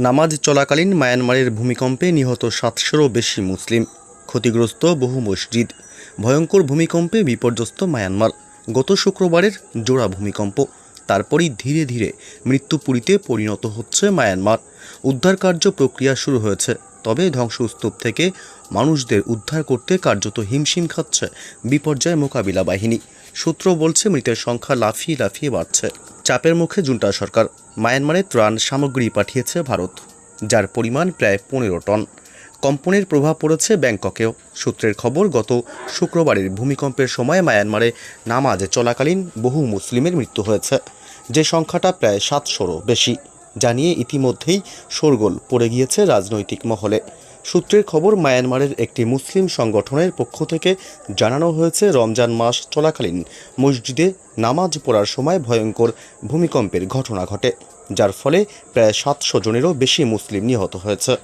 নামাজ চলাকালীন মায়ানমারের ভূমিকম্পে নিহত সাতশোরও বেশি মুসলিম। ক্ষতিগ্রস্ত বহু মসজিদ। ভয়ঙ্কর ভূমিকম্পে বিপর্যস্ত মায়ানমার। গত শুক্রবারের জোড়া ভূমিকম্প। তারপরই ধীরে ধীরে মৃত্যুপুরীতে পরিণত হচ্ছে মায়ানমার। উদ্ধার কার্য প্রক্রিয়া শুরু হয়েছে। তবে ধ্বংসস্তূপ থেকে মানুষদের উদ্ধার করতে কার্যত হিমশিম খাচ্ছে বিপর্যয় মোকাবিলা বাহিনী। সূত্র বলছে, মৃতের সংখ্যা লাফিয়ে লাফিয়ে বাড়ছে। চাপের মুখে জুন্টা সরকার। মায়ানমারে ত্রাণ সামগ্রী পাঠিয়েছে ভারত, যার পরিমাণ প্রায় পনেরো টন। কম্পনের প্রভাব পড়েছে ব্যাংককেও। সূত্রের খবর, গত শুক্রবারের ভূমিকম্পের সময় মায়ানমারে নামাজ চলাকালীন বহু মুসলিমের মৃত্যু হয়েছে। যে সংখ্যাটা প্রায় সাতশোরও বেশি জানিয়ে ইতিমধ্যেই শোরগোল পড়ে গিয়েছে রাজনৈতিক মহলে। সূত্রের খবর, মায়ানমারের একটি মুসলিম সংগঠনের পক্ষ থেকে জানানো হয়েছে, রমজান মাস চলাকালীন মসজিদে নামাজ পড়ার সময় ভয়ঙ্কর ভূমিকম্পের ঘটনা ঘটে, যার ফলে প্রায় সাতশো জনেরও বেশি মুসলিম নিহত হয়েছে।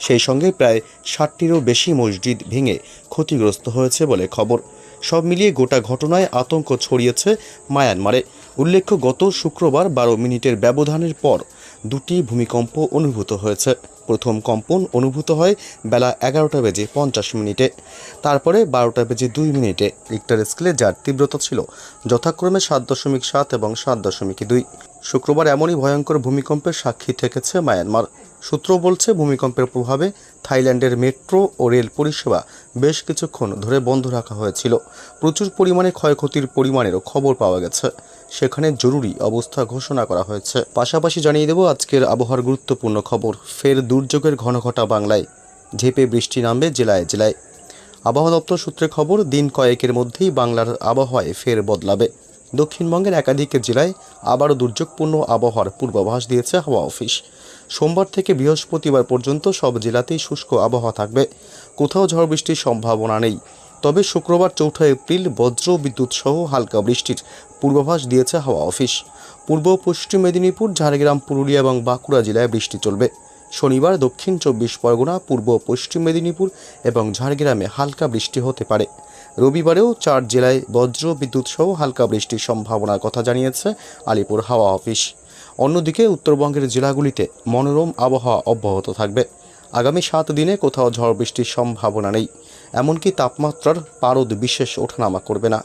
সেই সঙ্গে প্রায় ষাটটিরও বেশি মসজিদ ভেঙে ক্ষতিগ্রস্ত হয়েছে বলে খবর। সব মিলিয়ে গোটা ঘটনায় আতঙ্ক ছড়িয়েছে মায়ানমারে। উল্লেখ্য, গত শুক্রবার বারো মিনিটের ব্যবধানের পর দুটি ভূমিকম্প অনুভূত হয়েছে। প্রথম কম্পন অনুভূত হয় বেলা এগারোটা বেজে পঞ্চাশ মিনিটে। তারপরে বারোটা বেজে দুই মিনিটে রিক্টার স্কেলে যার তীব্রতা ছিল যথাক্রমে সাত দশমিক সাত এবং সাত দশমিক দুই। শুক্রবার এমনই ভয়ঙ্কর ভূমিকম্পের সাক্ষী থেকেছে মায়ানমার। সূত্র বলছে, ভূমিকম্পের প্রভাবে থাইল্যান্ডের মেট্রো ও রেল পরিষেবা বেশ কিছুক্ষণ ধরে বন্ধ রাখা হয়েছিল। প্রচুর পরিমাণে ক্ষয়ক্ষতির পরিমাণেরও খবর পাওয়া গেছে। সেখানে জরুরি অবস্থা ঘোষণা করা হয়েছে। পাশাপাশি জানিয়ে দেব, আজকের আবহাওয়ার গুরুত্বপূর্ণ খবর। ফের দুর্যোগের ঘনঘটা বাংলায়। ঝেপে বৃষ্টি নামবে জেলায় জেলায়। আবহাওয়া দপ্তর সূত্রে খবর, দিন কয়েকের মধ্যেই বাংলার আবহাওয়ায় ফের বদলাবে। দক্ষিণবঙ্গের একাধিক জেলায় আবারও দুর্যোগপূর্ণ আবহাওয়ার পূর্বাভাস দিয়েছে হাওয়া অফিস। সোমবার থেকে বৃহস্পতিবার পর্যন্ত সব জেলাতেই শুষ্ক আবহাওয়া থাকবে। কোথাও ঝড় বৃষ্টির সম্ভাবনা নেই। তবে শুক্রবার চৌঠা এপ্রিল বজ্র বিদ্যুৎ সহ হালকা বৃষ্টির পূর্বাভাস দিয়েছে হাওয়া অফিস। পূর্ব পশ্চিম মেদিনীপুর, ঝাড়গ্রাম, পুরুলিয়া এবং বাঁকুড়া জেলায় বৃষ্টি চলবে। শনিবার দক্ষিণ চব্বিশ পরগনা, পূর্ব পশ্চিম মেদিনীপুর এবং ঝাড়গ্রামে হালকা বৃষ্টি হতে পারে। রবিবারেও চার জেলায় বজ্র বিদ্যুৎ সহ হালকা বৃষ্টির সম্ভাবনার কথা জানিয়েছে আলিপুর হাওয়া অফিস। অন্যদিকে উত্তরবঙ্গের জেলাগুলিতে মনোরম আবহাওয়া অব্যাহত থাকবে। আগামী সাত দিনে কোথাও ঝড় বৃষ্টির সম্ভাবনা নেই। এমনকি তাপমাত্রার পারদ বিশেষ ওঠানামা করবে না।